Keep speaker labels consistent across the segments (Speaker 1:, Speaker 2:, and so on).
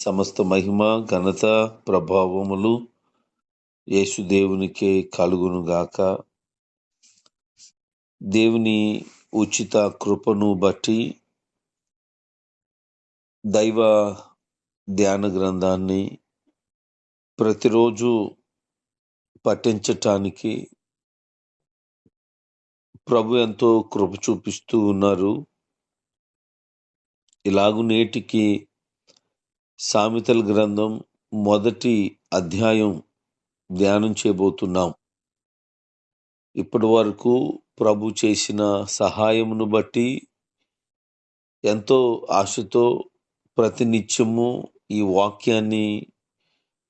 Speaker 1: సమస్త మహిమ ఘనత ప్రభావములు యేసుదేవునికే కలుగునుగాక దేవుని ఉచిత కృపను బట్టి దైవ ధ్యాన గ్రంథాన్ని ప్రతిరోజు పఠించటానికి ప్రభు ఎంతో కృప చూపిస్తూ ఉన్నారు. ఇలాగు నేటికి సామెతల గ్రంథం మొదటి అధ్యాయం ధ్యానం చేయబోతున్నాం. ఇప్పటి వరకు ప్రభు చేసిన సహాయమును బట్టి ఎంతో ఆశతో ప్రతినిత్యము ఈ వాక్యాన్ని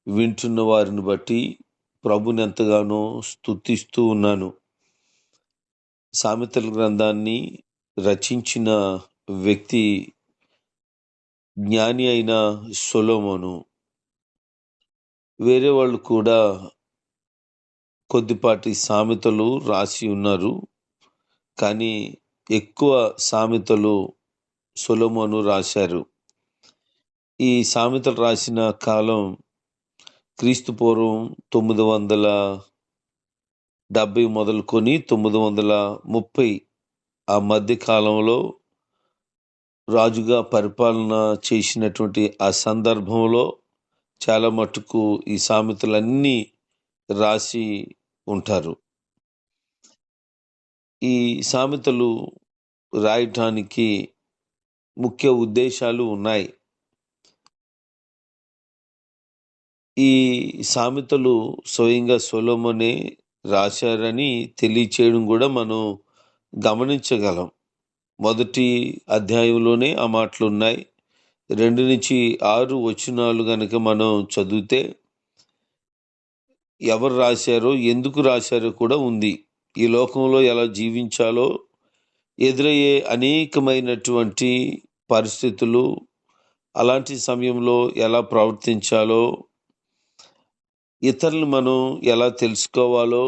Speaker 1: వింటున్న వారిని బట్టి ప్రభుని ఎంతగానో స్థుతిస్తూ ఉన్నాను. సామెతల గ్రంథాన్ని రచించిన వ్యక్తి జ్ఞాని అయిన సొలోమోను. వేరే వాళ్ళు కూడా కొద్దిపాటి సామెతలు రాసి ఉన్నారు. కానీ ఎక్కువ సామెతలు సొలోమోను రాశారు. ఈ సామెతలు రాసిన కాలం క్రీస్తు పూర్వం తొమ్మిది వందల డెబ్భై మొదలుకొని తొమ్మిది వందల ముప్పై ఆ మధ్య కాలంలో రాజుగా పరిపాలన చేసినటువంటి ఆ సందర్భంలో చాలా మటుకు ఈ సామెతలన్నీ రాసి ఉంటారు. ఈ సామెతలు రాయటానికి ముఖ్య ఉద్దేశాలు ఉన్నాయి. ఈ సామెతలు స్వయంగా సొలోమోనే రాశారని తెలియచేయడం కూడా మనం గమనించగలం. మొదటి అధ్యాయంలోనే ఆ మాటలు ఉన్నాయి రెండు నుంచి ఆరు వచనాలు గనక మనం చదివితే ఎవరు రాశారో ఎందుకు రాశారో కూడా ఉంది. ఈ లోకంలో ఎలా జీవించాలో ఎదురయ్యే అనేకమైనటువంటి పరిస్థితులు అలాంటి సమయంలో ఎలా ప్రవర్తించాలో ఇతరులు మనం ఎలా తెలుసుకోవాలో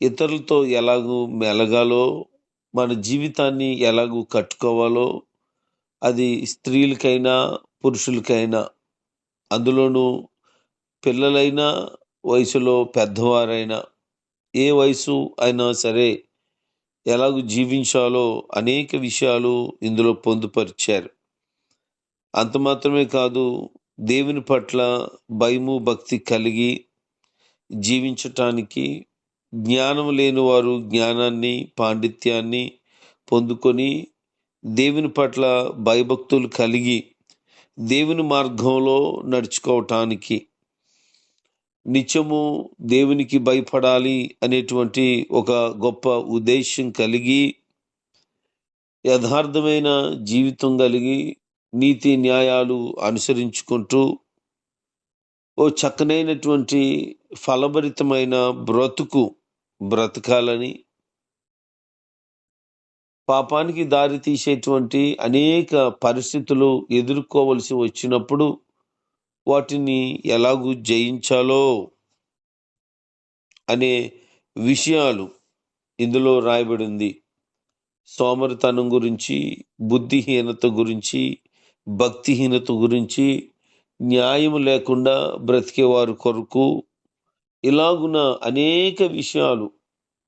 Speaker 1: ఇతరులతో ఎలాగూ మెలగాలో మన జీవితాన్ని ఎలాగూ కట్టుకోవాలో అది స్త్రీలకైనా పురుషులకైనా అందులోనూ పిల్లలైనా వయసులో పెద్దవారైనా ఏ వయసు అయినా సరే ఎలాగూ జీవించాలో అనేక విషయాలు ఇందులో పొందుపరిచారు. అంత మాత్రమే కాదు దేవుని పట్ల భయము భక్తి కలిగి జీవించటానికి జ్ఞానం లేని వారు జ్ఞానాన్ని పాండిత్యాన్ని పొందుకొని దేవుని పట్ల భయభక్తులు కలిగి దేవుని మార్గంలో నడుచుకోవటానికి నిత్యము దేవునికి భయపడాలి అనేటువంటి ఒక గొప్ప ఉద్దేశం కలిగి యథార్థమైన జీవితం కలిగి నీతి న్యాయాలు అనుసరించుకుంటూ ఓ చక్కనైనటువంటి ఫలభరితమైన బ్రతుకు బ్రతకాలని పాపానికి దారి తీసేటువంటి అనేక పరిస్థితులు ఎదుర్కోవలసి వచ్చినప్పుడు వాటిని ఎలాగూ జయించాలో అనే విషయాలు ఇందులో రాయబడింది. సోమరితనం గురించి బుద్ధిహీనత గురించి భక్తిహీనత గురించి న్యాయం లేకుండా బ్రతికేవారు కొరకు ఇలాగున అనేక విషయాలు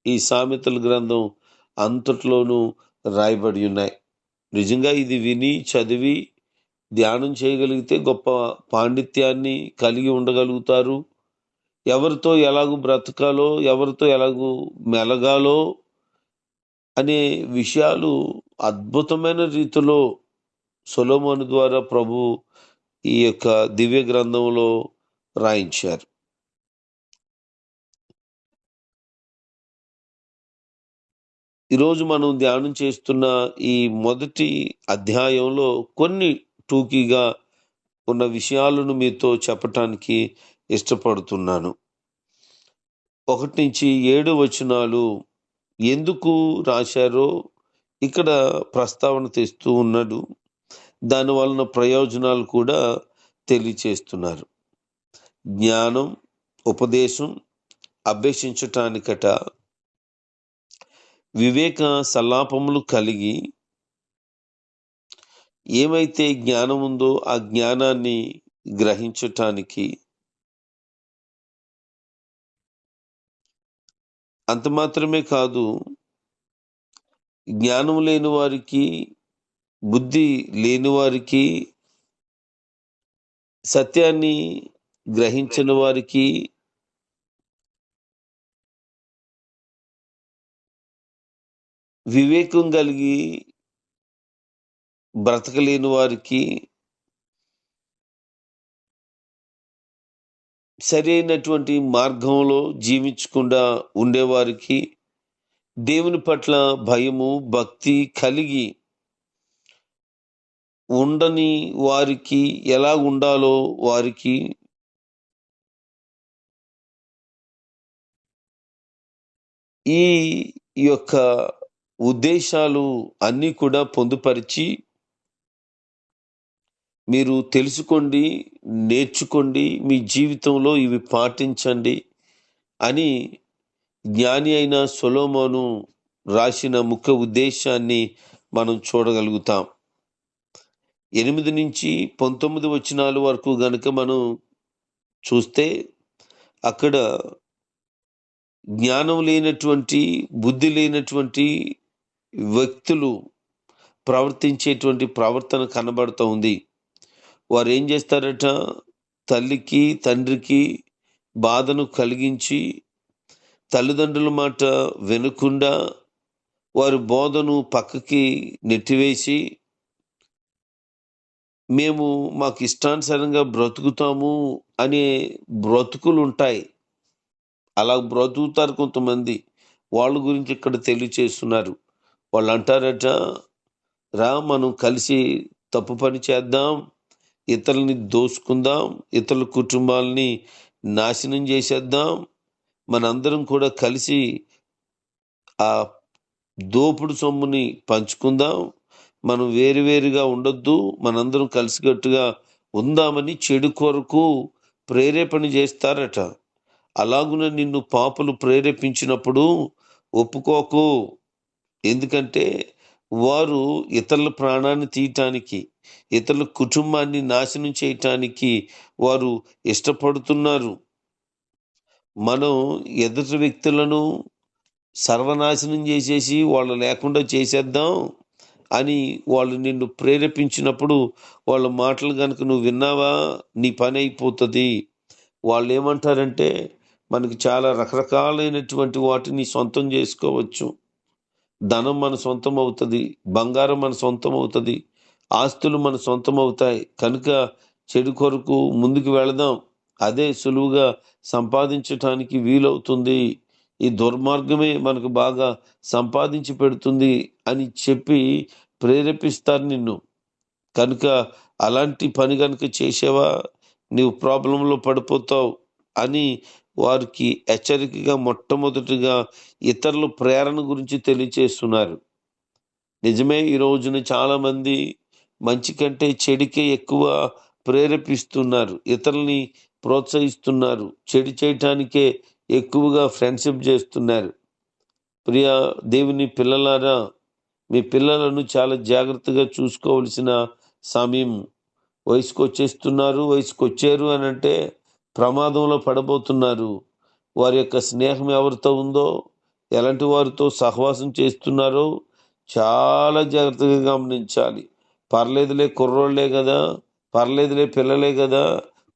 Speaker 1: ఈ సామెతల గ్రంథం అంతట్లోనూ రాయబడి ఉన్నాయి. నిజంగా ఇది విని చదివి ధ్యానం చేయగలిగితే గొప్ప పాండిత్యాన్ని కలిగి ఉండగలుగుతారు. ఎవరితో ఎలాగూ బ్రతకాలో ఎవరితో ఎలాగూ మెలగాలో అనే విషయాలు అద్భుతమైన రీతిలో సొలోమోను ద్వారా ప్రభు ఈ యొక్క దివ్య గ్రంథంలో రాయించారు. ఈరోజు మనం ధ్యానం చేస్తున్న ఈ మొదటి అధ్యాయంలో కొన్ని టూకీగా ఉన్న విషయాలను మీతో చెప్పటానికి ఇష్టపడుతున్నాను. ఒకటి నుంచి ఏడు వచనాలు ఎందుకు రాశారో ఇక్కడ ప్రస్తావన తెస్తూ ఉన్నాడు. దాని వలన ప్రయోజనాలు కూడా తెలియచేస్తున్నారు. జ్ఞానం ఉపదేశం అభ్యసించటానికట వివేక సల్లాపములు కలిగి ఏమైతే జ్ఞానం ఉందో ఆ జ్ఞానాన్ని గ్రహించటానికి అంత మాత్రమే కాదు జ్ఞానం లేని వారికి బుద్ధి లేని వారికి సత్యాన్ని గ్రహించిన వారికి వివేకం కలిగి బ్రతకలేని వారికి సరైనటువంటి మార్గంలో జీవించకుండా ఉండేవారికి దేవుని పట్ల భయము భక్తి కలిగి ఉండని వారికి ఎలా ఉండాలో వారికి ఈ యొక్క ఉద్దేశాలు అన్నీ కూడా పొందుపరిచి మీరు తెలుసుకోండి నేర్చుకోండి మీ జీవితంలో ఇవి పాటించండి అని జ్ఞాని అయిన సొలోమోను రాసిన ముఖ్య ఉద్దేశాన్ని మనం చూడగలుగుతాం. ఎనిమిది నుంచి పంతొమ్మిది వచనాల వరకు గనుక మనం చూస్తే అక్కడ జ్ఞానం లేనటువంటి బుద్ధి లేనటువంటి వ్యక్తులు ప్రవర్తించేటువంటి ప్రవర్తన కనబడుతూ ఉంది. వారు ఏం చేస్తారట? తల్లికి తండ్రికి బాధను కలిగించి తల్లిదండ్రుల మాట వినకుండా వారి బోధను పక్కకి నెట్టివేసి మేము మాకు ఇష్టానుసారంగా బ్రతుకుతాము అనే బ్రతుకులు ఉంటాయి. అలా బ్రతుకుతారు కొంతమంది. వాళ్ళ గురించి ఇక్కడ తెలియచేస్తున్నారు. వాళ్ళు అంటారట రా మనం కలిసి తప్పు పని చేద్దాం ఇతరులని దోసుకుందాం ఇతరుల కుటుంబాలని నాశనం చేసేద్దాం మనందరం కూడా కలిసి ఆ దోపుడు సొమ్ముని పంచుకుందాం మనం వేరువేరుగా ఉండొద్దు మనందరం కలిసికట్టుగా ఉందామని చెడు కొరకు ప్రేరేపణ చేస్తారట. అలాగున నిన్ను పాపలు ప్రేరేపించినప్పుడు ఒప్పుకోకు. ఎందుకంటే వారు ఇతరుల ప్రాణాన్ని తీయటానికి ఇతరుల కుటుంబాన్ని నాశనం చేయటానికి వారు ఇష్టపడుతున్నారు. మనం ఎదుటి వ్యక్తులను సర్వనాశనం చేసేసి వాళ్ళు లేకుండా చేసేద్దాం అని వాళ్ళు నిన్ను ప్రేరేపించినప్పుడు వాళ్ళ మాటలు కనుక నువ్వు విన్నావా? నీ పని అయిపోతుంది. వాళ్ళు ఏమంటారంటే మనకి చాలా రకరకాలైనటువంటి వాటిని సొంతం చేసుకోవచ్చు. ధనం మన సొంతం అవుతుంది బంగారం మన సొంతం అవుతుంది ఆస్తులు మన సొంతం అవుతాయి. కనుక చెడు కొరకు ముందుకు వెళదాం. అదే సులువుగా సంపాదించటానికి వీలవుతుంది. ఈ దుర్మార్గమే మనకు బాగా సంపాదించి పెడుతుంది అని చెప్పి ప్రేరేపిస్తారు నిన్ను. కనుక అలాంటి పని కనుక చేసేవా? నీవు ప్రాబ్లంలో పడిపోతావు అని వారికి హెచ్చరికగా మొట్టమొదటిగా ఇతరుల ప్రేరణ గురించి తెలియచేస్తున్నారు. నిజమే ఈ రోజున చాలామంది మంచి కంటే చెడికే ఎక్కువ ప్రేరేపిస్తున్నారు ఇతరుల్ని ప్రోత్సహిస్తున్నారు చెడు చేయటానికే ఎక్కువగా ఫ్రెండ్షిప్ చేస్తున్నారు. ప్రియ దేవుని పిల్లలారా మీ పిల్లలను చాలా జాగ్రత్తగా చూసుకోవలసిన సమయం. వయసుకు వచ్చేస్తున్నారు వయసుకు వచ్చారు అని అంటే ప్రమాదంలో పడబోతున్నారు. వారి యొక్క స్నేహం ఎవరితో ఉందో ఎలాంటి వారితో సహవాసం చేస్తున్నారో చాలా జాగ్రత్తగా గమనించాలి. పర్లేదులే కుర్రోళ్ళే కదా పర్లేదులే పిల్లలే కదా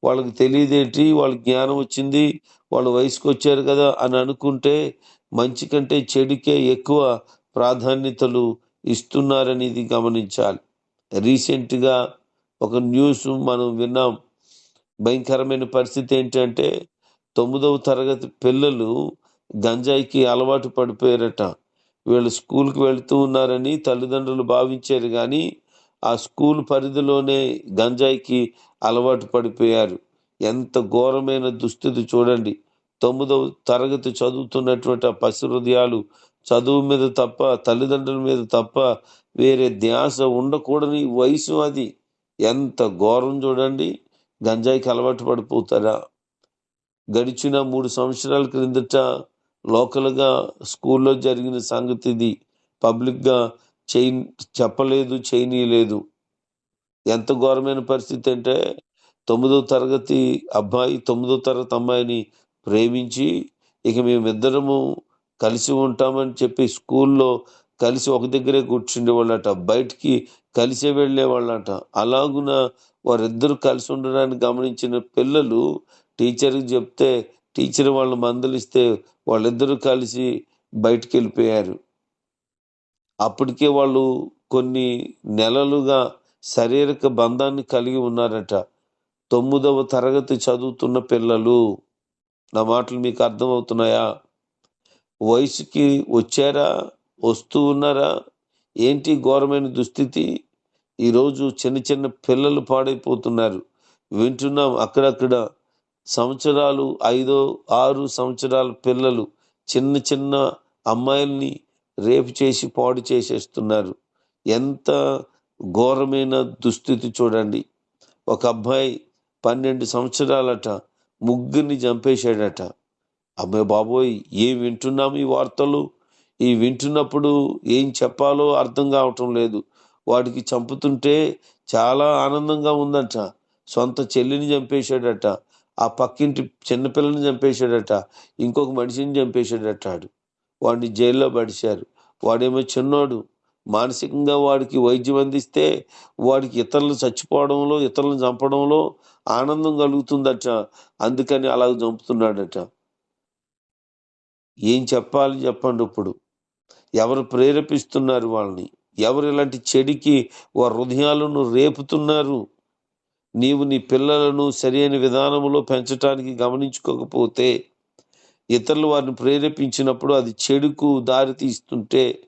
Speaker 1: వాళ్ళకి తెలియదేంటి వాళ్ళకి జ్ఞానం వచ్చింది వాళ్ళు వయసుకు వచ్చారు కదా అని అనుకుంటే మంచి కంటే చెడుకే ఎక్కువ ప్రాధాన్యతలు ఇస్తున్నారనేది గమనించాలి. రీసెంట్గా ఒక న్యూస్ మనం విన్నాం భయంకరమైన పరిస్థితి ఏంటంటే తొమ్మిదవ తరగతి పిల్లలు గంజాయికి అలవాటు పడిపోయారట. వీళ్ళు స్కూల్కి వెళ్తూ ఉన్నారని తల్లిదండ్రులు భావించారు కానీ ఆ స్కూల్ పరిధిలోనే గంజాయికి అలవాటు పడిపోయారు. ఎంత ఘోరమైన దుస్థితి చూడండి. తొమ్మిదవ తరగతి చదువుతున్నటువంటి ఆ పసి హృదయాలు చదువు మీద తప్ప తల్లిదండ్రుల మీద తప్ప వేరే ధ్యాస ఉండకూడని వయసు అది. ఎంత ఘోరం చూడండి. గంజాయికి అలవాటు పడిపోతారా? గడిచిన మూడు సంవత్సరాల క్రిందట లోకల్గా స్కూల్లో జరిగిన సంగతి ఇది పబ్లిక్గా చేయి చెప్పలేదు చేయనీయలేదు. ఎంత ఘోరమైన పరిస్థితి అంటే తొమ్మిదో తరగతి అబ్బాయి తొమ్మిదో తరగతి అమ్మాయిని ప్రేమించి ఇక మేమిద్దరము కలిసి ఉంటామని చెప్పి స్కూల్లో కలిసి ఒక దగ్గరే కూర్చుండేవాళ్ళట బయటికి కలిసే వెళ్ళేవాళ్ళట అలాగున వారిద్దరు కలిసి ఉండడానికి గమనించిన పిల్లలు టీచర్కి చెప్తే టీచర్ వాళ్ళని మందలిస్తే వాళ్ళిద్దరూ కలిసి బయటికి వెళ్ళిపోయారు అప్పటికే వాళ్ళు కొన్ని నెలలుగా శారీరక బంధాన్ని కలిగి ఉన్నారట. తొమ్మిదవ తరగతి చదువుతున్న పిల్లలు నా మాటలు మీకు అర్థమవుతున్నాయా? వయసుకి వచ్చారా? వస్తూ ఉన్నారా? ఏంటి ఘోరమైన దుస్థితి? ఈరోజు చిన్న చిన్న పిల్లలు పాడైపోతున్నారు. వింటున్నాం అక్కడక్కడ సంవత్సరాలు ఐదో ఆరు సంవత్సరాల పిల్లలు చిన్న చిన్న అమ్మాయిల్ని రేపు చేసి పాడు చేసేస్తున్నారు. ఎంత ఘోరమైన దుస్థితి చూడండి. ఒక అబ్బాయి పన్నెండు సంవత్సరాలట ముగ్గురిని చంపేశాడట. అమ్మాయి బాబోయ్ ఏం వింటున్నాం ఈ వార్తలు? ఈ వింటున్నప్పుడు ఏం చెప్పాలో అర్థం కావటం లేదు. వాడికి చంపుతుంటే చాలా ఆనందంగా ఉందంట. సొంత చెల్లిని చంపేశాడట. ఆ పక్కింటి చిన్నపిల్లని చంపేశాడట. ఇంకొక మనిషిని చంపేశాడట వాడిని జైల్లో పడిశారు. వాడేమో చిన్నోడు. మానసికంగా వాడికి వైద్యం అందిస్తే వాడికి ఇతరులు చచ్చిపోవడంలో ఇతరులను చంపడంలో ఆనందం కలుగుతుందట. అందుకని అలా చంపుతున్నాడట. ఏం చెప్పాలి చెప్పండి ఇప్పుడు. ఎవరు ప్రేరేపిస్తున్నారు వాళ్ళని? ఎవరు ఇలాంటి చెడికి వారి హృదయాలను రేపుతున్నారు? నీవు నీ పిల్లలను సరైన విధానంలో పెంచడానికి గమనించుకోకపోతే ఇతరులు వారిని ప్రేరేపించినప్పుడు అది చెడుకు దారి తీస్తుంటే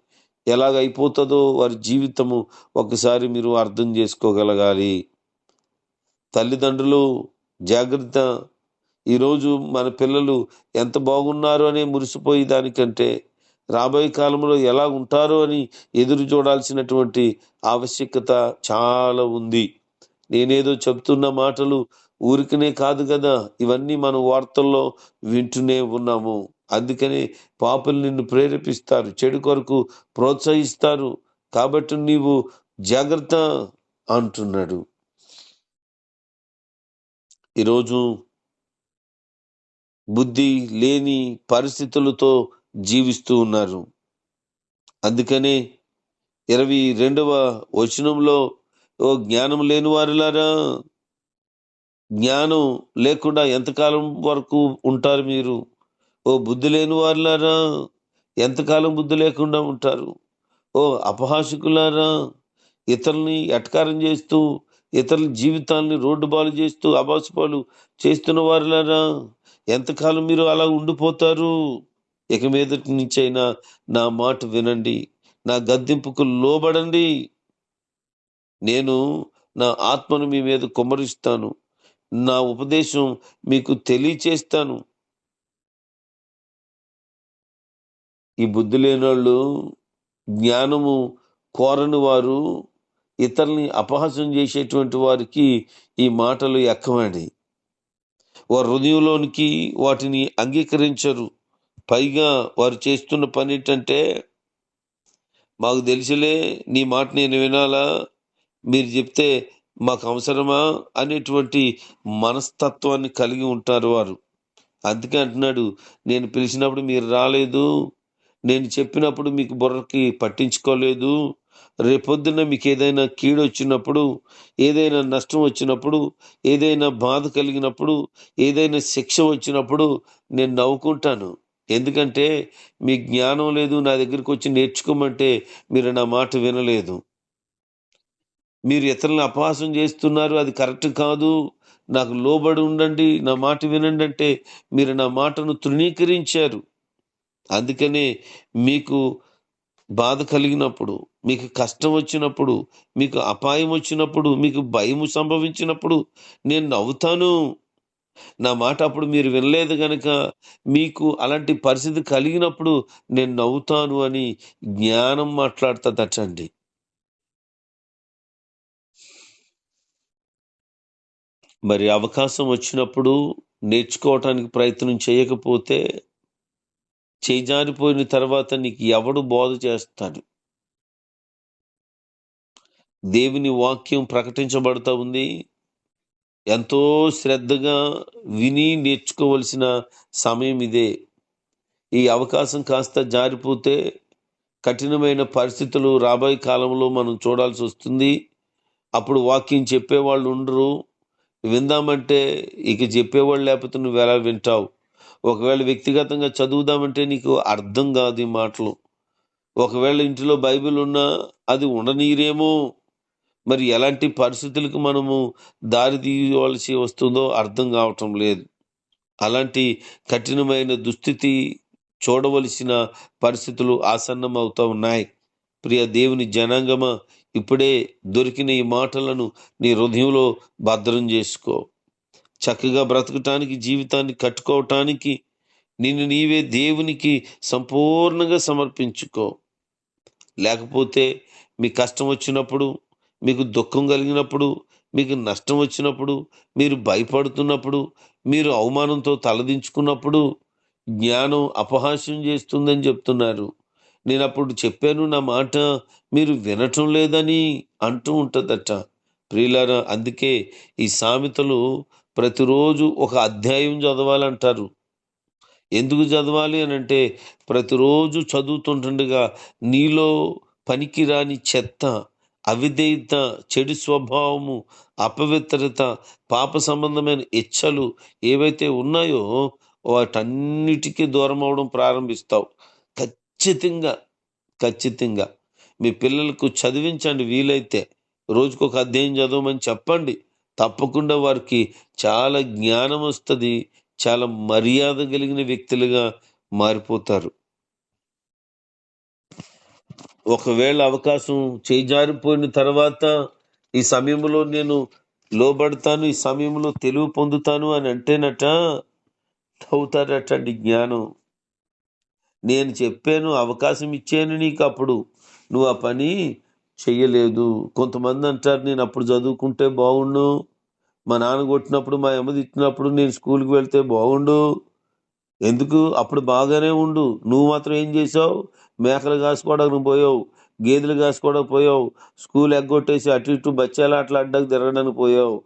Speaker 1: ఎలాగైపోతుందో వారి జీవితము ఒకసారి మీరు అర్థం చేసుకోగలగాలి. తల్లిదండ్రులు జాగ్రత్త. ఈరోజు మన పిల్లలు ఎంత బాగున్నారు అని మురిసిపోయి దానికంటే రాబోయే కాలంలో ఎలా ఉంటారు అని ఎదురు చూడాల్సినటువంటి ఆవశ్యకత చాలా ఉంది. నేనేదో చెప్తున్న మాటలు ఊరికనే కాదు కదా ఇవన్నీ మనం వార్తల్లో వింటూనే ఉన్నాము. అందుకనే పాపలు నిన్ను ప్రేరేపిస్తారు చెడు కొరకు ప్రోత్సహిస్తారు. కాబట్టి నీవు జాగ్రత్త అంటున్నాడు. ఈరోజు బుద్ధి లేని పరిస్థితులతో జీవిస్తూ ఉన్నారు. అందుకనే ఇరవై రెండవ వచనంలో ఓ జ్ఞానం లేని వారులారా జ్ఞానం లేకుండా ఎంతకాలం వరకు ఉంటారు మీరు? ఓ బుద్ధి లేని వారులారా ఎంతకాలం బుద్ధి లేకుండా ఉంటారు? ఓ అపహాసకులారా ఇతరుల్ని ఎటకారం చేస్తూ ఇతరుల జీవితాల్ని రోడ్డు బాలు చేస్తూ అబాసుపాలు చేస్తున్న వారులారా ఎంతకాలం మీరు అలా ఉండిపోతారు? ఇక మీదటి నుంచైనా నా మాట వినండి నా గద్దింపుకు లోబడండి. నేను నా ఆత్మను మీ మీద కుమ్మరిస్తాను నా ఉపదేశం మీకు తెలియచేస్తాను. ఈ బుద్ధి లేనోళ్ళు జ్ఞానము కోరని వారు ఇతరుల్ని అపహాసం చేసేటువంటి వారికి ఈ మాటలు ఎక్కవండి. వారి హృదయంలోనికి వాటిని అంగీకరించరు. పైగా వారు చేస్తున్న పని ఏంటంటే మాకు తెలిసిలే నీ మాట నేను వినాలా? మీరు చెప్తే మాకు అవసరమా? అనేటువంటి మనస్తత్వాన్ని కలిగి ఉంటారు వారు. అందుకే అంటున్నాడు నేను పిలిచినప్పుడు మీరు రాలేదు నేను చెప్పినప్పుడు మీకు బుర్రకి పట్టించుకోలేదు రేపొద్దున మీకు ఏదైనా కీడు వచ్చినప్పుడు ఏదైనా నష్టం వచ్చినప్పుడు ఏదైనా బాధ కలిగినప్పుడు ఏదైనా శిక్ష వచ్చినప్పుడు నేను నవ్వుకుంటాను. ఎందుకంటే మీ జ్ఞానం లేదు నా దగ్గరికి వచ్చి నేర్చుకోమంటే మీరు నా మాట వినలేదు. మీరు ఇతరులను అపహాసం చేస్తున్నారు అది కరెక్ట్ కాదు. నాకు లోబడి ఉండండి నా మాట వినండి అంటే మీరు నా మాటను తృణీకరించారు. అందుకనే మీకు బాధ కలిగినప్పుడు మీకు కష్టం వచ్చినప్పుడు మీకు అపాయం వచ్చినప్పుడు మీకు భయం సంభవించినప్పుడు నేను నవ్వుతాను. నా మాట అప్పుడు మీరు వినలేదు గనక మీకు అలాంటి పరిస్థితి కలిగినప్పుడు నేను నవ్వుతాను అని జ్ఞానం మాట్లాడుతుందటండి మరి అవకాశం వచ్చినప్పుడు నేర్చుకోవటానికి ప్రయత్నం చేయకపోతే చేజారిపోయిన తర్వాత నీకు ఎవడు బోధ చేస్తాడు? దేవుని వాక్యం ప్రకటించబడతా ఉంది. ఎంతో శ్రద్ధగా విని నేర్చుకోవలసిన సమయం ఇదే. ఈ అవకాశం కాస్త జారిపోతే కఠినమైన పరిస్థితులు రాబోయే కాలంలో మనం చూడాల్సి వస్తుంది. అప్పుడు వాక్యం చెప్పేవాళ్ళు ఉండరు. విందామంటే ఇక చెప్పేవాళ్ళు లేకపోతే నువ్వు ఎలా వింటావు? ఒకవేళ వ్యక్తిగతంగా చదువుదామంటే నీకు అర్థం కాదు ఈ మాటలు. ఒకవేళ ఇంటిలో బైబిల్ ఉన్నా అది ఉండనీరేమో. మరి ఎలాంటి పరిస్థితులకు మనము దారి తీయవలసి వస్తుందో అర్థం కావటం లేదు. అలాంటి కఠినమైన దుస్థితి చూడవలసిన పరిస్థితులు ఆసన్నమవుతూ ఉన్నాయి. ప్రియ దేవుని జనాంగమ ఇప్పుడే దొరికిన ఈ మాటలను నీ హృదయంలో భద్రం చేసుకో. చక్కగా బ్రతకటానికి జీవితాన్ని కట్టుకోవటానికి నిన్ను నీవే దేవునికి సంపూర్ణంగా సమర్పించుకో. లేకపోతే మీ కష్టం వచ్చినప్పుడు మీకు దుఃఖం కలిగినప్పుడు మీకు నష్టం వచ్చినప్పుడు మీరు భయపడుతున్నప్పుడు మీరు అవమానంతో తలదించుకున్నప్పుడు జ్ఞానం అపహాస్యం చేస్తుందని చెప్తున్నారు. నేను అప్పుడు చెప్పాను నా మాట మీరు వినటం లేదని అంటూ ఉంటుందట. ప్రియులారా అందుకే ఈ సామెతలు ప్రతిరోజు ఒక అధ్యాయం చదవాలంటారు. ఎందుకు చదవాలి అని అంటే ప్రతిరోజు చదువుతుంటుండగా నీలో పనికిరాని చెత్త అవిధేయత చెడు స్వభావము అపవిత్రత పాప సంబంధమైన ఇచ్చలు ఏవైతే ఉన్నాయో వాటన్నిటికీ దూరం అవడం ప్రారంభిస్తావు. ఖచ్చితంగా ఖచ్చితంగా. మీ పిల్లలకు చదివించండి వీలైతే. రోజుకొక అధ్యాయం చదవమని చెప్పండి. తప్పకుండా వారికి చాలా జ్ఞానం వస్తుంది చాలా మర్యాద కలిగిన వ్యక్తులుగా మారిపోతారు. ఒకవేళ అవకాశం చేజారిపోయిన తర్వాత ఈ సమయంలో నేను లోబడతాను ఈ సమయంలో తెలివి పొందుతాను అని అంటేనట అవుతారటండి జ్ఞానం. నేను చెప్పాను అవకాశం ఇచ్చాను నీకు అప్పుడు. నువ్వు ఆ పని చెయ్యలేదు. కొంతమంది అంటారు నేను అప్పుడు చదువుకుంటే బాగుండు మా నాన్న కొట్టినప్పుడు మా అమ్మ తిట్టినప్పుడు నేను స్కూల్కి వెళ్తే బాగుండు ఎందుకు? అప్పుడు బాగానే ఉండు. నువ్వు మాత్రం ఏం చేసావు? మేకలు కాసుకోవడానికి నువ్వు పోయావు. గేదెలు కాసుకోవడానికి పోయావు. స్కూల్ ఎగ్గొట్టేసి అటు ఇటు బచ్చాలు అట్లా అడ్డకు తిరగడానికి పోయావు.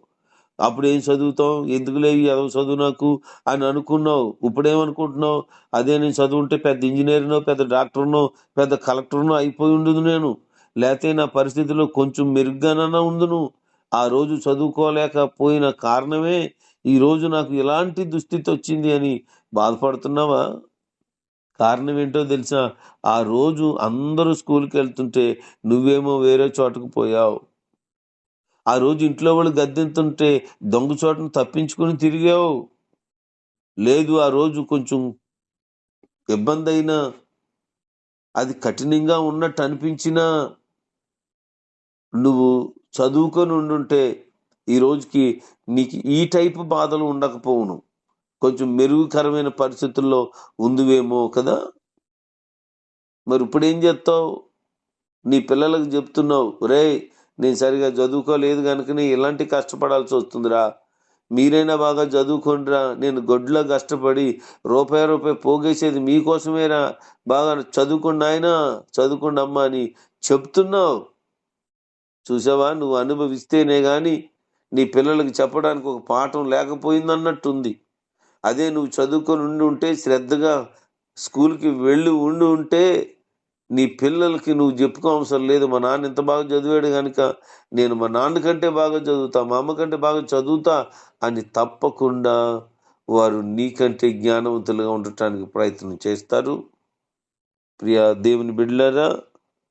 Speaker 1: అప్పుడు ఏం చదువుతావు? ఎందుకు లేవు? ఎదవ చదువు నాకు అని అనుకున్నావు. ఇప్పుడేమనుకుంటున్నావు? అదే నేను చదువుంటే పెద్ద ఇంజనీర్నో పెద్ద డాక్టర్నో పెద్ద కలెక్టర్నో అయిపోయి ఉండదు నేను. లేకపోతే నా పరిస్థితిలో కొంచెం మెరుగ్గానన్నా ఉండును. ఆ రోజు చదువుకోలేకపోయిన కారణమే ఈ రోజు నాకు ఇలాంటి దుస్థితి వచ్చింది అని బాధపడుతున్నావా? కారణం ఏంటో తెలుసా? ఆ రోజు అందరూ స్కూల్కి వెళ్తుంటే నువ్వేమో వేరే చోటకు పోయావు. ఆ రోజు ఇంట్లో వాళ్ళు గద్దెంతుంటే దొంగ చోటను తప్పించుకుని తిరిగావు. లేదు ఆ రోజు కొంచెం ఇబ్బంది అయినా అది కఠినంగా ఉన్నట్టు అనిపించినా నువ్వు చదువుకొని ఉండుంటే ఈ రోజుకి నీకు ఈ టైపు బాధలు ఉండకపోవును. కొంచెం మెరుగుకరమైన పరిస్థితుల్లో ఉందివేమో కదా? మరి ఇప్పుడు ఏం చేస్తావు? నీ పిల్లలకు చెప్తున్నావు రే నేను సరిగా చదువుకోలేదు కనుకనే ఇలాంటి కష్టపడాల్సి వస్తుందిరా. మీరైనా బాగా చదువుకోండిరా. నేను గొడ్లో కష్టపడి రూపాయి రూపాయి పోగేసేది మీకోసమేరా. బాగా చదువుకోండి ఆయన చదువుకోండి అని చెప్తున్నావు. చూసావా? నువ్వు అనుభవిస్తేనే కానీ నీ పిల్లలకు చెప్పడానికి ఒక పాఠం లేకపోయిందన్నట్టుంది. అదే నువ్వు చదువుకొని ఉండి ఉంటే శ్రద్ధగా స్కూల్కి వెళ్ళి ఉండి ఉంటే నీ పిల్లలకి నువ్వు చెప్పుకో అవసరం లేదు. మా నాన్న ఇంత బాగా చదివాడు కనుక నేను మా నాన్న కంటే బాగా చదువుతా మా అమ్మ కంటే బాగా చదువుతా అని తప్పకుండా వారు నీకంటే జ్ఞానవంతులుగా ఉండటానికి ప్రయత్నం చేస్తారు. ప్రియ దేవుని బిడ్డలారా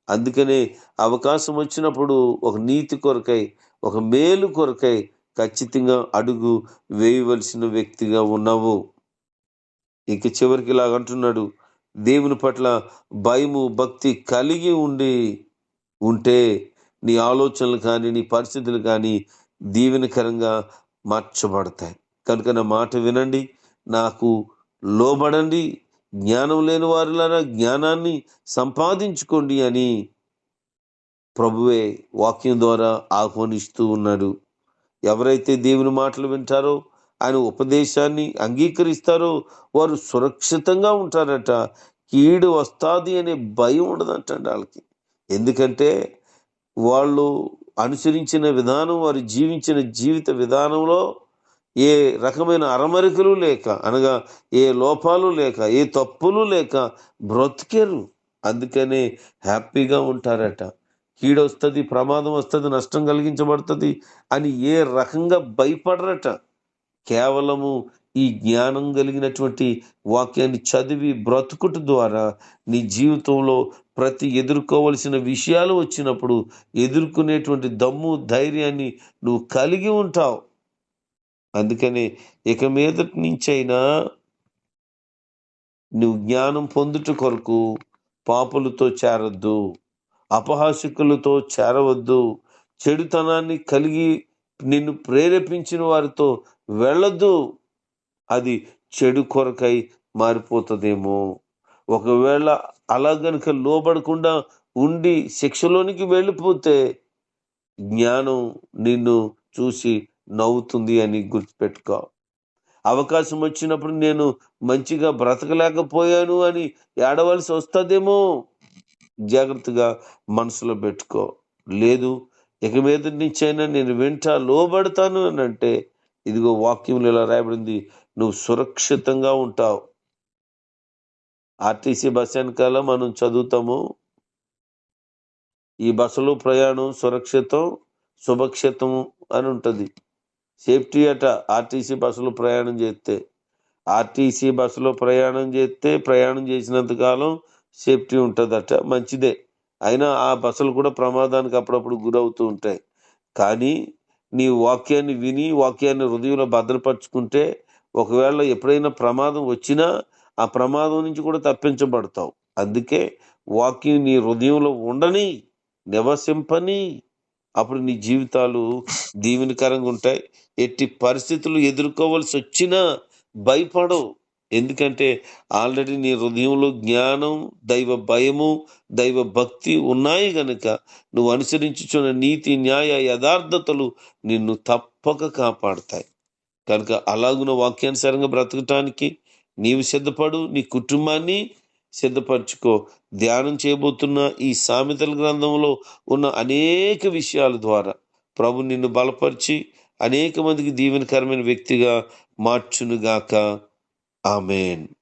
Speaker 1: అందుకనే అవకాశం వచ్చినప్పుడు ఒక నీతి కొరకై ఒక మేలు కొరకై ఖచ్చితంగా అడుగు వేయవలసిన వ్యక్తిగా ఉన్నావు. ఇక చివరికి ఇలాగ అంటున్నాడు దేవుని పట్ల భయము భక్తి కలిగి ఉండి ఉంటే నీ ఆలోచనలు కానీ నీ పరిస్థితులు కానీ దీవెనకరంగా మార్చబడతాయి. కనుక నా మాట వినండి నాకు లోబడండి జ్ఞానం లేని వారిలారా జ్ఞానాన్ని సంపాదించుకోండి అని ప్రభువే వాక్యం ద్వారా ఆహ్వానిస్తూ ఉన్నాడు. ఎవరైతే దేవుని మాటలు వింటారో ఆయన ఉపదేశాన్ని అంగీకరిస్తారో వారు సురక్షితంగా ఉంటారట. కీడు వస్తాది అనే భయం ఉండదంటండి వాళ్ళకి. ఎందుకంటే వాళ్ళు అనుసరించిన విధానం వారు జీవించిన జీవిత విధానంలో ఏ రకమైన అరమరికలు లేక అనగా ఏ లోపాలు లేక ఏ తప్పులు లేక బ్రతికేరు. అందుకనే హ్యాపీగా ఉంటారట. కీడొస్తుంది ప్రమాదం వస్తుంది నష్టం కలిగించబడుతుంది అని ఏ రకంగా భయపడరట. కేవలము ఈ జ్ఞానం కలిగినటువంటి వాక్యాన్ని చదివి బ్రతుకుట ద్వారా నీ జీవితంలో ప్రతి ఎదుర్కోవలసిన విషయాలు వచ్చినప్పుడు ఎదుర్కొనేటువంటి దమ్ము ధైర్యాన్ని నువ్వు కలిగి ఉంటావు. అందుకనే ఇక మీదటి నుంచైనా నువ్వు జ్ఞానం పొందుట కొరకు పాపులతో చేరద్దు. అపహాసికులతో చేరవద్దు. చెడుతనాన్ని కలిగి నిన్ను ప్రేరేపించిన వారితో వెళ్ళదు అది చెడు కొరకై మారిపోతుందేమో. ఒకవేళ అలా గనుక లోబడకుండా ఉండి శిక్షలోనికి వెళ్ళిపోతే జ్ఞానం నిన్ను చూసి నవ్వుతుంది అని గుర్తుపెట్టుకో. అవకాశం వచ్చినప్పుడు నేను మంచిగా బ్రతకలేకపోయాను అని ఏడవలసి వస్తుందేమో. జాగ్రత్తగా మనసులో పెట్టుకో. లేదు ఇక మీద నుంచైనా నేను వెంట లోబడతాను అని అంటే ఇదిగో వాక్యంలో ఇలా రాయబడింది నువ్వు సురక్షితంగా ఉంటావు. ఆర్టీసీ బస్ వెనకాల మనం చదువుతాము. ఈ బస్సులో ప్రయాణం సురక్షితం సుభక్షితం అని ఉంటుంది. సేఫ్టీ అట ఆర్టీసీ బస్సులో ప్రయాణం చేస్తే. ఆర్టీసీ బస్సులో ప్రయాణం చేస్తే ప్రయాణం చేసినంత కాలం సేఫ్టీ ఉంటుందట. మంచిదే. అయినా ఆ బస్సులు కూడా ప్రమాదానికి అప్పుడప్పుడు గురవుతూ ఉంటాయి. కానీ నీ వాక్యాన్ని విని వాక్యాన్ని హృదయంలో భద్రపరుచుకుంటే ఒకవేళ ఎప్పుడైనా ప్రమాదం వచ్చినా ఆ ప్రమాదం నుంచి కూడా తప్పించబడతావు. అందుకే వాక్యం నీ హృదయంలో ఉండని నివసింపని. అప్పుడు నీ జీవితాలు దీవెనకరంగా ఉంటాయి. ఎట్టి పరిస్థితులు ఎదుర్కోవాల్సి వచ్చినా భయపడవు. ఎందుకంటే ఆల్రెడీ నీ హృదయంలో జ్ఞానం దైవ భయము దైవ భక్తి ఉన్నాయి గనుక నువ్వు అనుసరించుచున్న నీతి న్యాయ యథార్థతలు నిన్ను తప్పక కాపాడతాయి. కనుక అలాగున వాక్యానుసారంగా బ్రతకటానికి నీవు సిద్ధపడు నీ కుటుంబాన్ని సిద్ధపరచుకో. ధ్యానం చేయబోతున్న ఈ సామెతల గ్రంథంలో ఉన్న అనేక విషయాల ద్వారా ప్రభు నిన్ను బలపరిచి అనేక మందికి దీవెనకరమైన వ్యక్తిగా మార్చునుగాక. Amen.